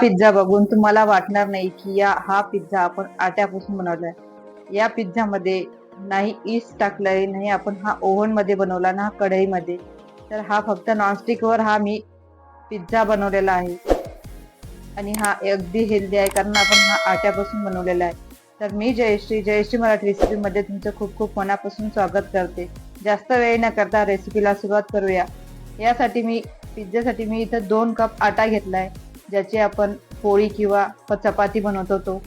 Pizza बघून तुम्हाला वाटणार नाही की या हा पिझ्झा आपण आट्यापासून बनवलाय. या पिझ्झामध्ये नाही ईस्ट टाकलंय नाही आपण हा ओव्हनमध्ये बनवला ना कढईमध्ये. तर हा फक्त नॉनस्टिकवर हा मी पिझ्झा बनवलेला आहे. आणि हा अगदी हेल्दी आहे कारण आपण हा आट्यापासून बनवलेला आहे. तर मी जयश्री जयश्री मराठी रेसिपीमध्ये तुमचं खूप खूप मनापासून स्वागत करते. जास्त वेळ न करता रेसिपीला सुरुवात करूया. यासाठी मी पिझ्झासाठी मी इथं दोन कप आटा घेतला आहे ज्याची आपण पोळी किंवा चपाती बनवत होतो.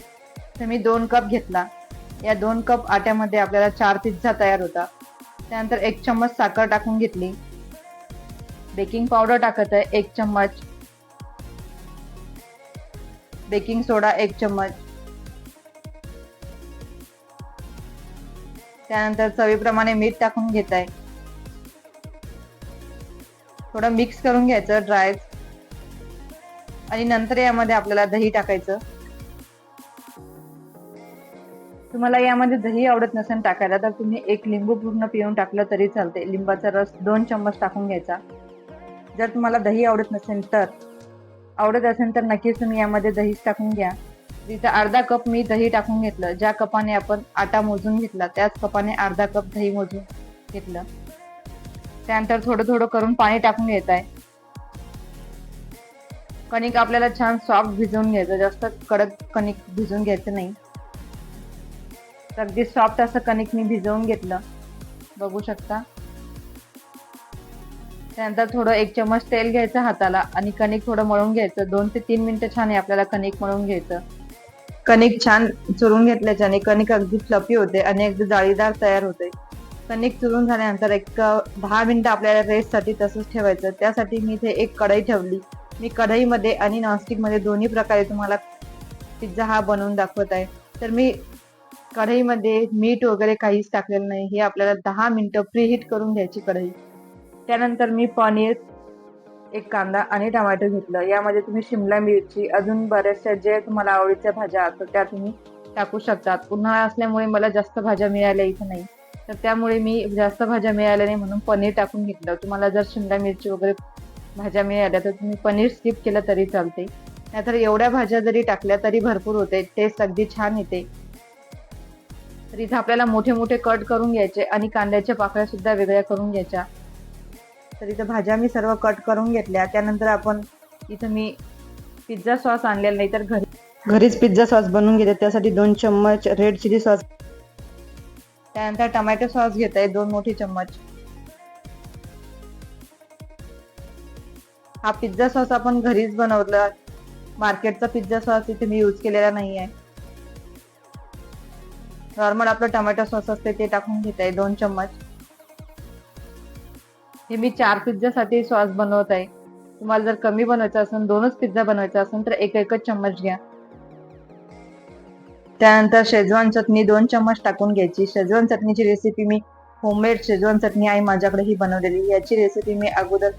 तर मी दोन कप घेतला. या दोन कप आट्यामध्ये आपल्याला चार पिझ्झा तयार होता. त्यानंतर एक चम्मच साखर टाकून घेतली. बेकिंग पावडर टाकत आहे एक चम्मच. बेकिंग सोडा एक चम्मच. त्यानंतर चवीप्रमाणे मीठ टाकून घेत आहे. थोडं मिक्स करून घ्यायचं ड्राय आणि नंतर यामध्ये आपल्याला दही टाकायचं. तुम्हाला यामध्ये दही आवडत नसेल टाकायला तर तुम्ही एक लिंबू पूर्ण पिऊन टाकलं तरी चालते लिंबाचा रस दोन चम्मच टाकून घ्यायचा. जर तुम्हाला दही आवडत नसेल तर आवडत असेल तर नक्कीच तुम्ही यामध्ये दहीच टाकून घ्या. तिथं अर्धा कप मी दही टाकून घेतलं. ज्या कपाने आपण आटा मोजून घेतला त्याच कपाने अर्धा कप दही मोजून घेतलं. त्यानंतर थोडं थोडं करून पाणी टाकून घेत आहे कणिक आपल्याला छान सॉफ्ट भिजवून घ्यायचं. जास्त कडक कणिक भिजवून घ्यायचं नाही. तर अगदी सॉफ्ट असं कणिक मी भिजवून घेतलं. बघू शकता. त्यानंतर थोडं एक चमच तेल घ्यायचं हाताला आणि कणिक थोडं मळून घ्यायचं. दोन ते तीन मिनिटं छान आहे आपल्याला कणिक मळून घ्यायचं. कणिक छान चुरून घेतल्याच्याने कणिक अगदी फ्लपी होते आणि अगदी जाळीदार तयार होते. कणिक चुरून झाल्यानंतर एक दहा मिनिटं आपल्याला रेस्टसाठी तसंच ठेवायचं. त्यासाठी मी इथे एक कढई ठेवली. मी कढईमध्ये आणि नॉनस्टिकमध्ये दोन्ही प्रकारे तुम्हाला पिझ्झा हा बनवून दाखवत आहे. तर मी कढईमध्ये मीठ वगैरे काहीच टाकलेलं नाही. हे आपल्याला दहा मिनिटं प्रीहीट करून घ्यायची कढई. त्यानंतर मी पनीर एक कांदा आणि टमाटो घेतलं. यामध्ये तुम्ही शिमला मिरची अजून बऱ्याचशा जे तुम्हाला आवडीच्या भाज्या असतात त्या तुम्ही टाकू शकतात. उन्हाळा असल्यामुळे मला जास्त भाज्या मिळाल्या इथं नाही. तर त्यामुळे मी जास्त भाज्या मिळाल्या नाही म्हणून पनीर टाकून घेतलं. तुम्हाला जर शिमला मिरची वगैरे भाज्या मिळाल्या तर तुम्ही पनीर स्किप केलं तरी चालते नाहीतर एवढ्या भाज्या जरी टाकल्या तरी भरपूर होते टेस्ट अगदी छान येते. तर इथं आपल्याला मोठे मोठे कट करून घ्यायचे आणि कांद्याच्या पाकळ्या सुद्धा वेगळ्या करून घ्यायच्या. तर इथं भाज्या मी सर्व कट करून घेतल्या. त्यानंतर आपण इथं मी पिझ्झा सॉस आणलेला नाही तर घरी घरीच पिझ्झा सॉस बनवून घेते. त्यासाठी दोन चम्मच रेड चिली सॉस त्यानंतर टोमॅटो सॉस घेत आहे दोन मोठे चम्मच. हा पिझ्झा सॉस आपण घरीच बनवला. मार्केटचा पिझ्झा सॉस इथे मी यूज केलेला नाही आहे नॉर्मल आपलं टमॅटो सॉस असते ते टाकून घेत आहे दोन चम्मच. हे मी चार पिझ्झासाठी सॉस बनवत आहे. तुम्हाला जर कमी बनवायचं असेल दोनच पिझ्झा बनवायचा असेल तर एक एकच चम्मच घ्या. त्यानंतर शेजवान चटणी दोन चम्मच टाकून घ्यायची. शेजवान चटणीची रेसिपी मी होममेड शेजवान चटणी आहे माझ्याकडे ही बनवलेली याची रेसिपी मी अगोदर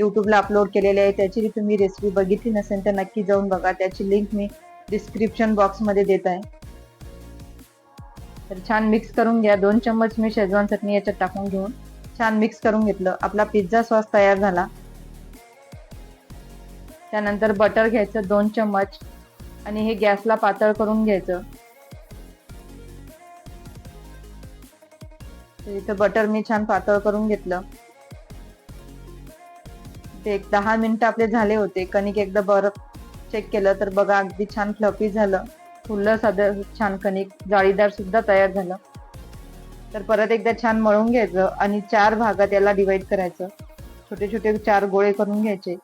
युट्यूबला अपलोड केलेले आहे. त्याची तुम्ही रेसिपी बघितली नसेल तर नक्की जाऊन बघा. त्याची लिंक मी डिस्क्रिप्शन बॉक्समध्ये देत आहे. तर छान मिक्स करून घ्या. दोन चम्मच मी शेजवान चटणी याच्यात टाकून घेऊन छान मिक्स करून घेतलं. आपला पिझ्झा सॉस तयार झाला. त्यानंतर बटर घ्यायचं दोन चम्मच आणि हे गॅसला पातळ करून घ्यायचं. इथं बटर मी छान पातळ करून घेतलं. ते एक दहा मिनिटं आपले झाले होते. कणिक एकदा बरं चेक केलं तर बघा अगदी छान फ्लफी झालं. फुललं साधं छान कणिक जाळीदार सुद्धा तयार झालं. तर परत एकदा छान मळून घ्यायचं आणि चार भागात याला डिवाइड करायचं. छोटे छोटे चार गोळे करून घ्यायचे.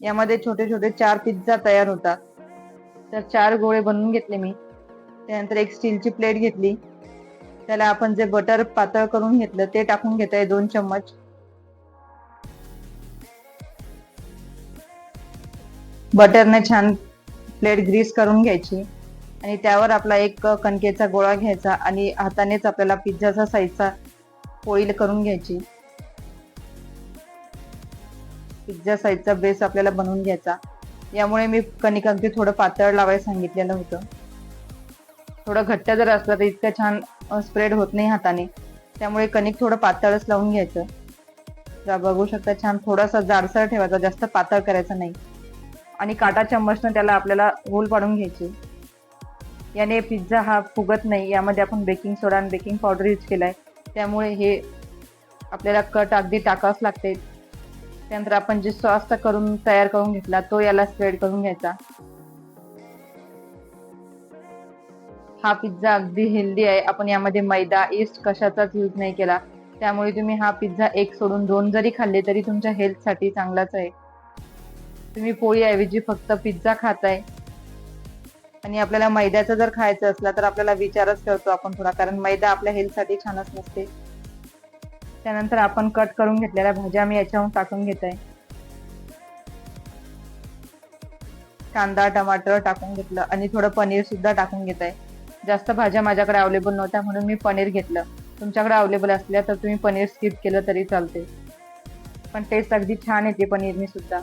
यामध्ये छोटे छोटे चार पिझ्झा तयार होतात. तर चार गोळे बनवून घेतले मी. त्यानंतर एक स्टीलची प्लेट घेतली. त्याला आपण जे बटर पातळ करून घेतलं ते टाकून घेत आहे दोन चम्मच. बटरने छान प्लेट ग्रीस करून घ्यायची. आणि त्यावर आपला एक कणकेचा गोळा घ्यायचा आणि हातानेच आपल्याला पिझ्झाचा साईजचा पोळी करून घ्यायची. पिझ्झा साईजचा बेस आपल्याला बनवून घ्यायचा. यामुळे मी कणिक अगदी थोडं पातळ लावायला सांगितलेलं होतं. थोडं घट्ट जर असलं तर इतकं छान स्प्रेड होत नाही हाताने. त्यामुळे कणिक थोडं पातळच लावून घ्यायचं. बघू शकता छान थोडासा जाडसर ठेवायचा जास्त पातळ करायचा नाही. आणि काटा चम्मचनं त्याला आपल्याला होल पाडून घ्यायचे. याने पिझ्झा हा फुगत नाही. यामध्ये आपण बेकिंग सोडा आणि बेकिंग पावडर यूज केलाय. त्यामुळे हे आपल्याला कट अगदी टाकावंच लागते त्यानंतर आपण जे सॉस करून तयार करून घेतला तो याला स्प्रेड करून घ्यायचा. हा पिझ्झा अगदी हेल्दी आहे. आपण यामध्ये मैदा ईस्ट कशाचाच यूज नाही केला. त्यामुळे तुम्ही हा पिझ्झा एक सोडून दोन जरी खाल्ले तरी तुमच्या हेल्थसाठी चांगलाच आहे. तुम्ही पोळीऐवजी फक्त पिझ्झा खाताय. आणि आपल्याला मैद्याचं जर खायचं असला तर आपल्याला विचारच करतो आपण थोडा कारण मैदा आपल्या हेल्थसाठी छानच नसते. त्यानंतर आपण कट करून घेतलेल्या भाज्या मी याच्याहून टाकून घेत आहे कांदा टमाटर टाकून घेतलं. आणि थोडं पनीर सुद्धा टाकून घेत आहे जास्त भाज्या माझ्याकडे अवेलेबल नव्हत्या म्हणून मी पनीर घेतलं. तुमच्याकडे अवेलेबल असल्या तर तुम्ही पनीर स्किप केलं तरी चालते. पण टेस्ट अगदी छान येते पनीरनी सुद्धा.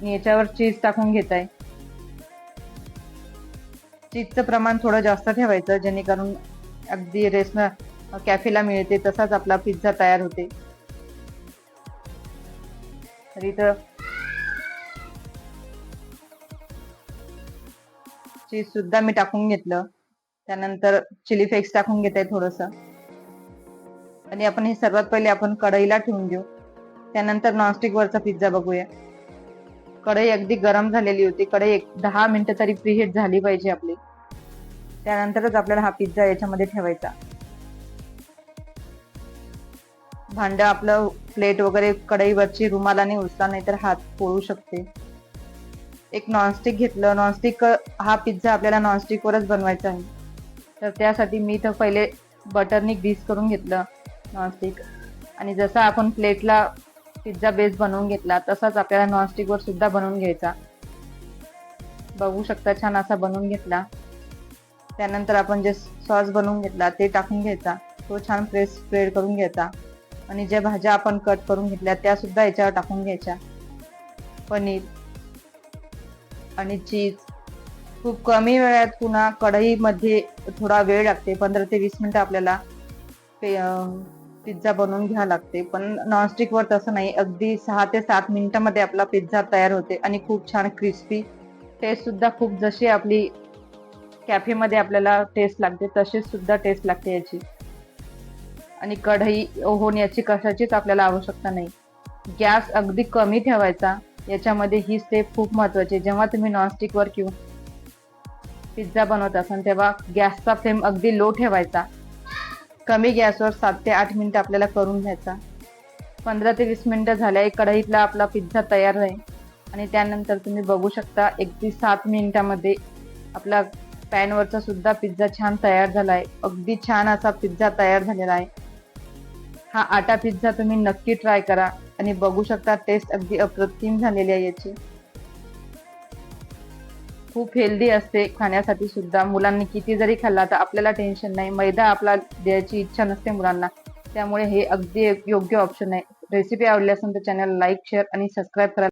मी याच्यावर चीज टाकून घेत आहे चीजचं प्रमाण थोडं जास्त ठेवायचं जेणेकरून अगदी रेसन कॅफेला मिळते तसाच आपला पिझ्झा तयार होते. तर इथं चीज सुद्धा मी टाकून घेतलं. त्यानंतर चिली फ्लेक्स टाकून घेत आहे थोडस. आणि आपण हे सर्वात पहिले आपण कढईला ठेवून घेऊ. त्यानंतर नॉनस्टिक वरचा पिझ्झा बघूया. कढई अगदी गरम झालेली होती. कढई एक दहा मिनिटं तरी प्रीहीट झाली पाहिजे आपली. त्यानंतरच आपल्याला हा पिझ्झा याच्यामध्ये ठेवायचा. भांड आपलं प्लेट वगैरे कढईवरची रुमालाने उचला नाही तर हात पोळू शकते. एक नॉनस्टिक घेतलं. नॉनस्टिक हा पिझ्झा आपल्याला नॉनस्टिकवरच बनवायचा आहे. तर त्यासाठी मी तर पहिले बटरनी ग्रीस करून घेतलं नॉनस्टिक. आणि जसा आपण प्लेटला पिझ्झा बेस बनवून घेतला तसाच आपल्याला नॉनस्टिकवर सुद्धा बनवून घ्यायचा. बघू शकता छान असा बनवून घेतला. त्यानंतर आपण जे सॉस बनवून घेतला ते टाकून घ्यायचा. तो छान प्रेस स्प्रेड करून घ्यायचा. आणि ज्या भाज्या आपण कट करून घेतल्या त्या सुद्धा याच्यावर टाकून घ्यायच्या. पनीर. आणि चीज. खूप कमी वेळात पुन्हा कढईमध्ये थोडा वेळ लागते पंधरा ते वीस मिनिटं आपल्याला पिझ्झा बनवून घ्या लागते. पण नॉनस्टिकवर तसं नाही अगदी सहा ते सात मिनिटामध्ये आपला पिझ्झा तयार होते आणि खूप छान क्रिस्पी टेस्ट सुद्धा खूप जशी आपली कॅफेमध्ये आपल्याला टेस्ट लागते तशीच सुद्धा टेस्ट लागते याची. आणि कढई ओव्हन याची कशाचीच आपल्याला आवश्यकता नाही. गॅस अगदी कमी ठेवायचा. याच्यामध्ये ही स्टेप खूप महत्वाची जेव्हा तुम्ही नॉनस्टिकवर किंवा पिझ्झा बनवत असाल तेव्हा गॅसचा फ्लेम अगदी लो ठेवायचा. कमी गॅसवर सात ते आठ मिनिटं आपल्याला करून घ्यायचा. पंधरा ते वीस मिनिटं झाल्या एक कढईतला आपला पिझ्झा तयार आहे आणि त्यानंतर तुम्ही बघू शकता एक ते सात मिनिटामध्ये आपला पॅनवरचा सुद्धा पिझ्झा छान तयार झाला आहे अगदी छान असा पिझ्झा तयार झालेला आहे. हा आटा पिझ्झा तुम्ही नक्की ट्राय करा. आणि बघू शकता टेस्ट अगदी अप्रतिम झालेली आहे याची. खूप हेल्दी असते खाण्यासाठी सुद्धा. मुलांनी किती जरी खाल्ला तर आपल्याला टेन्शन नाही. मैदा आपला द्यायची इच्छा नसते मुलांना. त्यामुळे हे अगदी योग्य ऑप्शन आहे. रेसिपी आवडली असेल तर चॅनल लाईक शेअर आणि सबस्क्राईब करा.